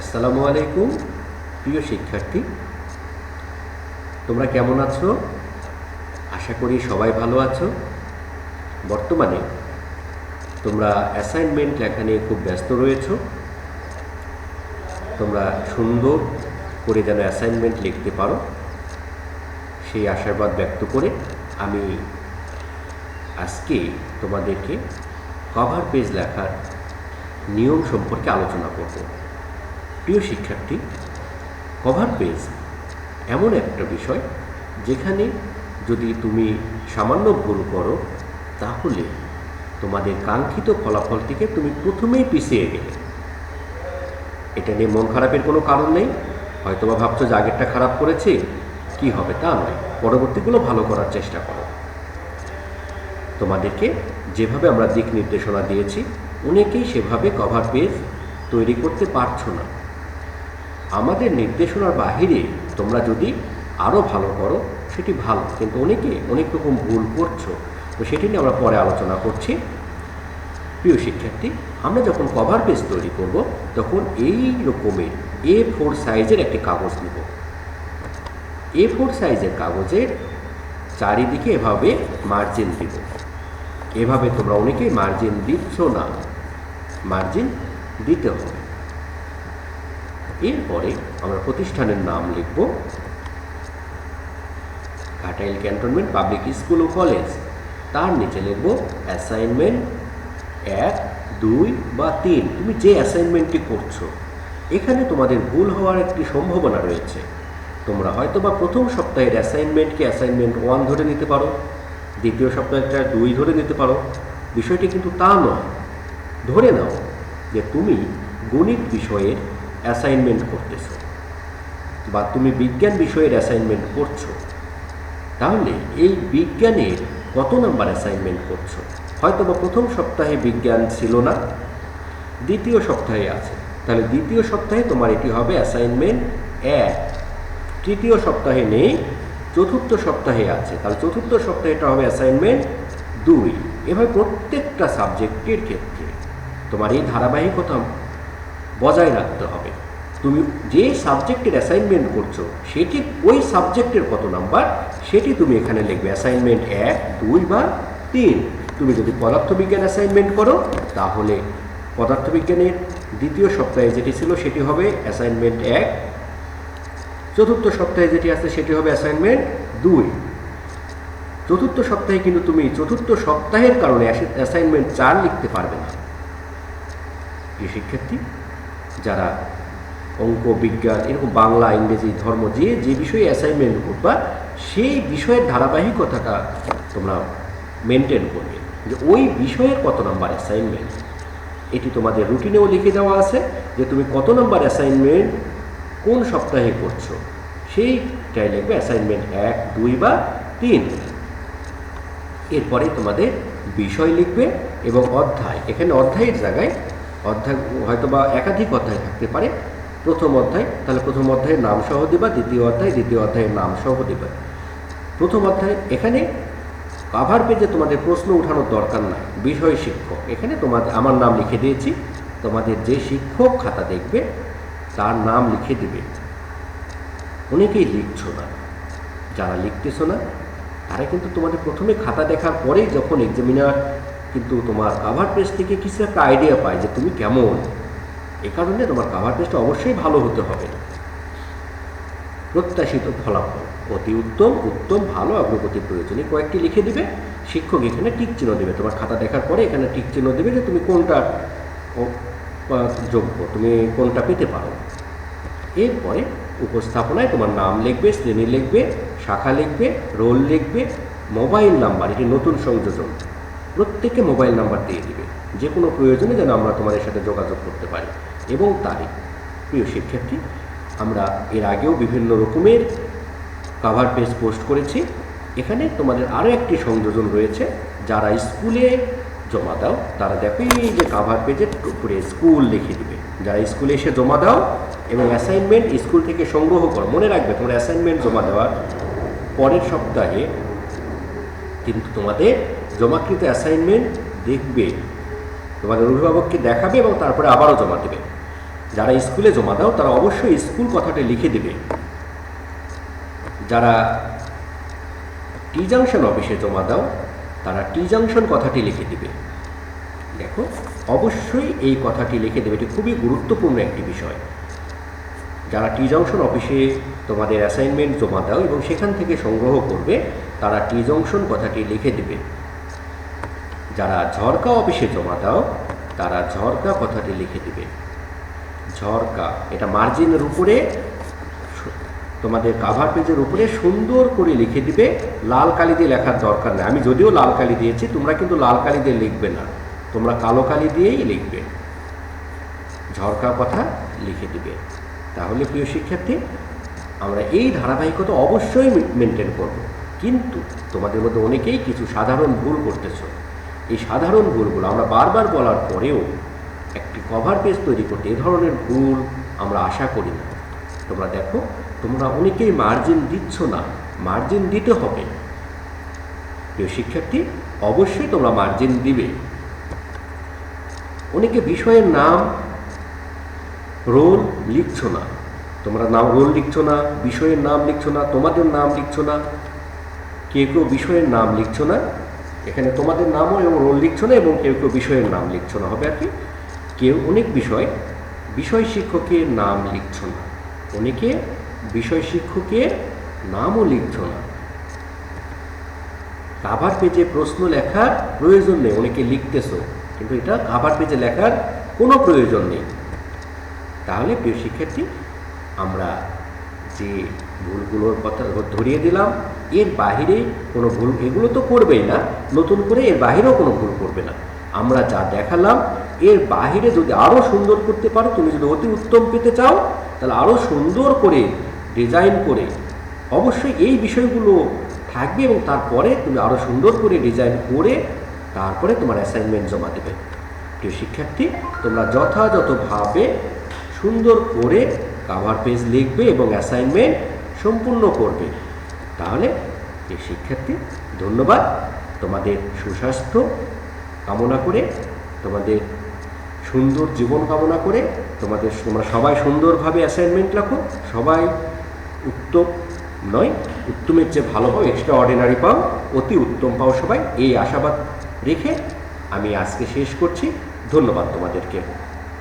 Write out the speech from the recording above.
আসসালামু আলাইকুম প্রিয় শিক্ষার্থী। তোমরা কেমন আছো? আশা করি সবাই ভালো আছো। বর্তমানে তোমরা অ্যাসাইনমেন্ট লেখা নিয়ে খুব ব্যস্ত রয়েছো। তোমরা সুন্দর করে যেন অ্যাসাইনমেন্ট লিখতে পারো। সেই আশাবাদ ব্যক্ত করে আমি আজকে তোমাদেরকে কভার পেজ লেখার নিয়ম সম্পর্কে আলোচনা করব। প্রিয় শিক্ষার্থী কভার পেজ এমন একটা বিষয় যেখানে যদি তুমি সামান্য ভুল করো, তাহলে তোমাদের কাঙ্ক্ষিত ফলাফল থেকে তুমি প্রথমেই পিছিয়ে গেলে। এটা নিয়ে মন খারাপের কোনো কারণ নেই। হয়তোবা ভাবছ যে আগেরটা খারাপ করেছি, কি হবে তা নয়। পরবর্তীগুলো ভালো করার চেষ্টা করো। তোমাদেরকে যেভাবে আমরা দিক নির্দেশনা দিয়েছি, অনেকেই সেভাবে কভার পেজ তৈরি করতে পারছ না। আমাদের নির্দেশনার বাহিরে তোমরা যদি আরও ভালো করো, সেটি ভালো। কিন্তু অনেকে অনেক রকম ভুল করছ। তো সেটি নিয়ে আমরা পরে আলোচনা করছি। প্রিয় শিক্ষার্থী, আমরা যখন কভার পেজ তৈরি করব, তখন এই রকমের এ ফোর সাইজের একটি কাগজ নেব। এ ফোর সাইজের কাগজের চারিদিকে এভাবে মার্জিন দিব। এভাবে তোমরা অনেকেই মার্জিন দিচ্ছ না। মার্জিন দিতে হবে। এরপরে আমরা প্রতিষ্ঠানের নাম লিখব ঘাটাইল ক্যান্টনমেন্ট পাবলিক স্কুল ও কলেজ তার নিচে লিখব অ্যাসাইনমেন্ট এক, দুই বা তিন। তুমি যে অ্যাসাইনমেন্টটি করছ, এখানে তোমাদের ভুল হওয়ার একটি সম্ভাবনা রয়েছে। তোমরা হয়তো বা প্রথম সপ্তাহের অ্যাসাইনমেন্টকে অ্যাসাইনমেন্ট ওয়ান ধরে নিতে পারো, দ্বিতীয় সপ্তাহেরটা দুই ধরে নিতে পারো। বিষয়টি কিন্তু তা নয়। ধরে নাও যে তুমি গণিত বিষয়ের অ্যাসাইনমেন্ট করতেছো। বা তুমি বিজ্ঞান বিষয়ের অ্যাসাইনমেন্ট করছ। তাহলে এই বিজ্ঞানের কত নাম্বার অ্যাসাইনমেন্ট করছ? হয়তো বা প্রথম সপ্তাহে বিজ্ঞান ছিল না, দ্বিতীয় সপ্তাহে আছে। তাহলে দ্বিতীয় সপ্তাহে তোমার এটি হবে অ্যাসাইনমেন্ট এক। তৃতীয় সপ্তাহে নেই, চতুর্থ সপ্তাহে আছে। তাহলে চতুর্থ সপ্তাহে এটা হবে অ্যাসাইনমেন্ট দুই। এভাবে প্রত্যেকটা সাবজেক্টের ক্ষেত্রে তোমার এই ধারাবাহিকতা বজায় রাখতে হবে। তুমি যে সাবজেক্টের অ্যাসাইনমেন্ট করছ, সেটি ওই সাবজেক্টের কত নাম্বার সেটি তুমি এখানে লিখবে। অ্যাসাইনমেন্ট এক, দুই বা তিন। তুমি যদি পদার্থবিজ্ঞান অ্যাসাইনমেন্ট করো, তাহলে পদার্থবিজ্ঞানের দ্বিতীয় সপ্তাহে যেটি ছিল, সেটি হবে অ্যাসাইনমেন্ট এক। চতুর্থ সপ্তাহে যেটি আছে, সেটি হবে অ্যাসাইনমেন্ট দুই। চতুর্থ সপ্তাহে কিন্তু তুমি চতুর্থ সপ্তাহের কারণে অ্যাসাইনমেন্ট চার লিখতে পারবে না। প্রিয় শিক্ষার্থী যারা অঙ্ক, বিজ্ঞান, এরকম বাংলা, ইংরেজি, ধর্ম, যে যে বিষয়ে অ্যাসাইনমেন্ট করবা, সেই বিষয়ের ধারাবাহিকতাটা তোমরা মেনটেন করবে। যে, ওই বিষয়ের কত নাম্বার অ্যাসাইনমেন্ট এটি তোমাদের রুটিনেও লিখে দেওয়া আছে যে, তুমি কত নাম্বার অ্যাসাইনমেন্ট কোন সপ্তাহে করছ? সেইটাই লিখবে অ্যাসাইনমেন্ট এক, দুই বা তিন। এরপরে তোমাদের বিষয় লিখবে এবং অধ্যায়। এখানে অধ্যায়ের জায়গায় অধ্যায়, হয়তো বা একাধিক অধ্যায় থাকতে পারে। প্রথম অধ্যায়, তাহলে প্রথম অধ্যায়ের নাম সহ দেবা, দ্বিতীয় অধ্যায়, দ্বিতীয় অধ্যায়ের নাম সহ দেবা। প্রথম অধ্যায়, এখানে কাভার পেজে তোমাদের প্রশ্ন উঠানোর দরকার নাই। বিষয় শিক্ষক, এখানে তোমাদের, আমার নাম লিখে দিয়েছি। তোমাদের যে শিক্ষক খাতা দেখবে, তার নাম লিখে দিবে। অনেকেই লিখছো না। যারা লিখতেছো না, তারা কিন্তু তোমাদের প্রথমে খাতা দেখার পরেই যখন এক্সামিনার কিন্তু তোমার কাভার পেজ থেকে কিছু একটা আইডিয়া পায় যে তুমি কেমন। এ কারণে তোমার কাভার পেজটা অবশ্যই ভালো হতে হবে। প্রত্যাশিত ফলাফল। অতি উত্তম উত্তম, ভালো, অগ্রগতি প্রয়োজনীয় কয়েকটি লিখে দিবে। শিক্ষক এখানে টিক চিহ্ন দেবে। তোমার খাতা দেখার পরে এখানে টিক চিহ্ন দেবে যে তুমি কোনটা যোগ্য, তুমি কোনটা পেতে পারো। এরপরে উপস্থাপনায় তোমার নাম লিখবে, শ্রেণি লিখবে, শাখা লিখবে, রোল লিখবে, মোবাইল নাম্বার এটি নতুন সংযোজন। প্রত্যেককে মোবাইল নাম্বার দিয়ে দিবে। যে কোনো প্রয়োজনে যেন আমরা তোমাদের সাথে যোগাযোগ করতে পারি। এবং তারিখ প্রিয় শিক্ষার্থী, আমরা এর আগেও বিভিন্ন রকমের কাভার পেজ পোস্ট করেছি। এখানে তোমাদের আরও একটি সংযোজন রয়েছে, যারা স্কুলে জমা দাও, তারা দেখো এই যে কাভার পেজের উপরে স্কুল লিখে দিবে। যারা স্কুলে এসে জমা দাও এবং অ্যাসাইনমেন্ট স্কুল থেকে সংগ্রহ করো, মনে রাখবে তোমার অ্যাসাইনমেন্ট জমা দেওয়ার পরের সপ্তাহে কিন্তু তোমাদের জমাকৃত অ্যাসাইনমেন্ট দেখবে। তোমাদের অভিভাবককে দেখাবে এবং তারপরে আবারও জমা দেবে। যারা স্কুলে জমা দাও, তারা অবশ্যই স্কুল কথাটা লিখে দেবে। যারা টি জাংশন অফিসে জমা দাও, তারা টি জাংশন কথাটি লিখে দিবে। দেখো, অবশ্যই এই কথাটি লিখে দেবে। এটি খুবই গুরুত্বপূর্ণ একটি বিষয়। যারা টি জংশন অফিসে তোমাদের অ্যাসাইনমেন্ট জমা দাও এবং সেখান থেকে সংগ্রহ করবে, তারা টি জংশন কথাটি লিখে দেবে। যারা ঝরকা অফিসে জমা দাও, তারা ঝরকা কথাটি লিখে দিবে। ঝরকা, এটা মার্জিনের উপরে, তোমাদের কাভার পেজের উপরে সুন্দর করে লিখে দিবে, লাল কালি দিয়ে লেখার দরকার নেই। আমি যদিও লাল কালি দিয়েছি, তোমরা কিন্তু লাল কালি দিয়ে লিখবে না। তোমরা কালো কালি দিয়েই লিখবে। ঝরকা কথা লিখে দিবে। তাহলে প্রিয় শিক্ষার্থী, আমরা এই ধারাবাহিকতা অবশ্যই মেনটেন করব। কিন্তু তোমাদের মধ্যে অনেকেই কিছু সাধারণ ভুল করতেছো। এই সাধারণ ভুলগুলো আমরা বারবার বলার পরেও একটি কভার পেজ তৈরি করতে এ ধরনের ভুল আমরা আশা করি না। তোমরা দেখো, তোমরা অনেকেই মার্জিন দিচ্ছ না মার্জিন দিতে হবে। প্রিয় শিক্ষার্থী, অবশ্যই তোমরা মার্জিন দিবে। অনেকে বিষয়ের নাম রোল লিখছো না। তোমরা নাম রোল লিখছ না, বিষয়ের নাম লিখছো না, তোমাদের নাম লিখছ না, কেউ কেউ বিষয়ের নাম লিখছ না। এখানে তোমাদের নামও এবং রোল লিখছো না এবং কেউ কেউ বিষয়ের নাম লিখছো না, হবে আর কি? কেউ অনেক বিষয় বিষয় শিক্ষকের নাম লিখছো না। অনেকে বিষয় শিক্ষকের নামও লিখছো না। কাভার পেজে প্রশ্ন লেখার প্রয়োজন নেই, অনেকে লিখতেছো, কিন্তু এটা কাভার পেজে লেখার কোনো প্রয়োজন নেই। তাহলে প্রিয় শিক্ষার্থী, আমরা যে ভুলগুলোর কথা ধরিয়ে দিলাম, এর বাহিরে কোনো ভুল, এগুলো তো করবেই না। নতুন করে এর বাহিরেও কোনো ভুল করবে না। আমরা যা দেখালাম, এর বাহিরে যদি আরও সুন্দর করতে পারো, তুমি যদি অতি উত্তম পেতে চাও, তাহলে আরও সুন্দর করে ডিজাইন করে অবশ্যই এই বিষয়গুলো থাকবে এবং তারপরে তুমি আরও সুন্দর করে ডিজাইন করে তারপরে তোমার অ্যাসাইনমেন্ট জমা দেবে। প্রিয় শিক্ষার্থী, তোমরা যথাযথভাবে সুন্দর করে কাভার পেজ লিখবে এবং অ্যাসাইনমেন্ট সম্পূর্ণ করবে। তাহলে এই শিক্ষার্থী, ধন্যবাদ। তোমাদের সুস্বাস্থ্য কামনা করে, তোমাদের সুন্দর জীবন কামনা করে, তোমাদের তোমরা সবাই সুন্দরভাবে অ্যাসাইনমেন্ট রাখো সবাই উত্তম নয়, উত্তমের চেয়ে ভালো পাও এক্সট্রা অর্ডিনারি পাও, অতি উত্তম পাও সবাই। এই আশাবাদ রেখে আমি আজকে শেষ করছি। ধন্যবাদ তোমাদেরকে।